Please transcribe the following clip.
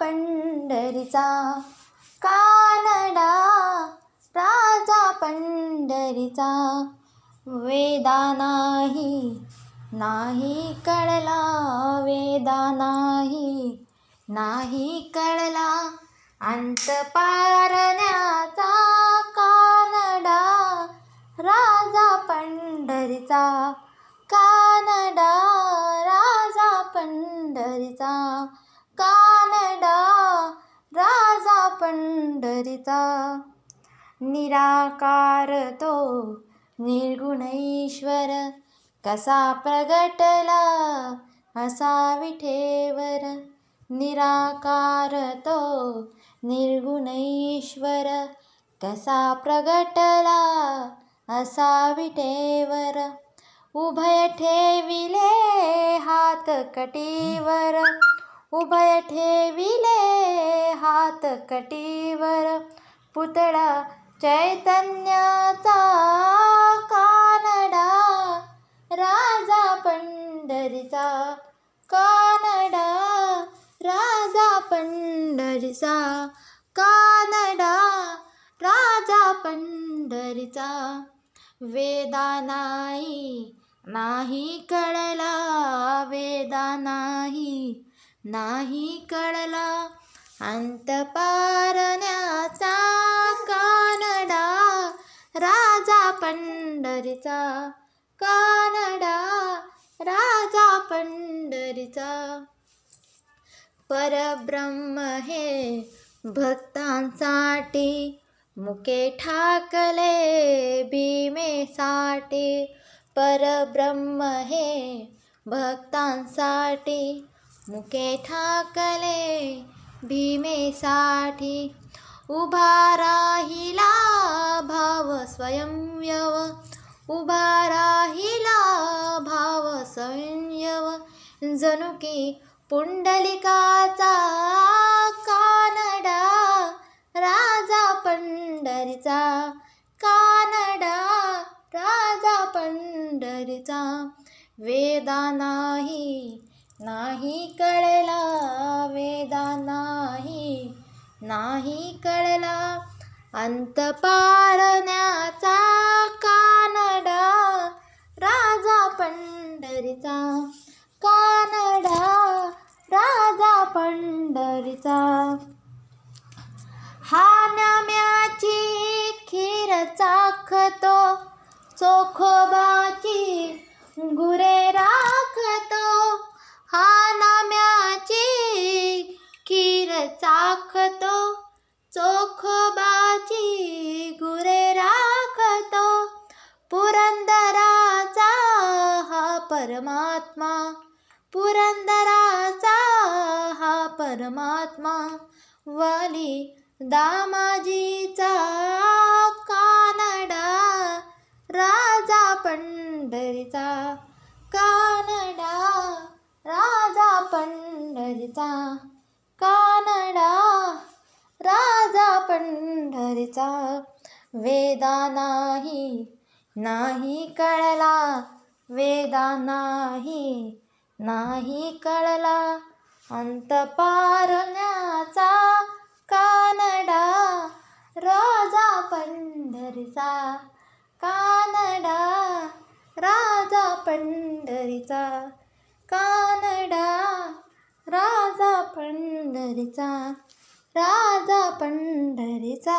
पंढरीचा कानडा राजा पंढरीचा. वेदा नाही नाही कळला वेदा नाही नाही कळला अंत पारण्या करिता। निराकार तो निर्गुण ईश्वर कसा प्रगटला असा विठेवर। निराकार तो निर्गुण ईश्वर कसा प्रगटला असा विठेवर। उभय ठेविले हात कटीवर। उभय ठेविले हात कटीवर. पुतळा चैतन्याचा कानडा राजा पंढरीचा कानडा राजा पंढरीचा कानडा राजा पंढरीचा. वेदा नाही नाही कळला वेदा नाही. नाही कळला. अंत पारण्याचा कानडा राजा पंढरीचा. कानडा राजा पंढरीचा. परब्रह्म हे भक्तांसाठी मुके ठाकले भीमेसाठी. परब्रह्म हे भक्तांसाठी मुके ठाकले भीमेसाठी. उभा राहिला भाव स्वयंयव उभा राहिला भाव स्वयंयव जनुकी पुंडलिकाचा कानडा राजा पंढरीचा कानडा राजा पंढरीचा. वेदा नाही नाही कळला वेदा नाही नाही कळला अंत पाळण्याचा कानडा राजा पंढरीचा कानडा राजा पंढरीचा. हा नम्याची खीर चाखतो चोखोबाची गुरे खीर चाखतो चोखोबाची गुरे राखतो. पुरंदराचा हा परमात्मा पुरंदराचा हा परमात्मा. वाली दामाजीचा कानडा राजा पंढरीचा कानडा राजा पंढरीचा कानडा राजा पंढरीचा वेदा नाही नाही कळला. वेदा नाही नाही कळला. अंत पारण्याचा कानडा राजा पंढरीचा कानडा राजा पंढरीचा कानडा राजा पंढरीचा राजा पंढरीचा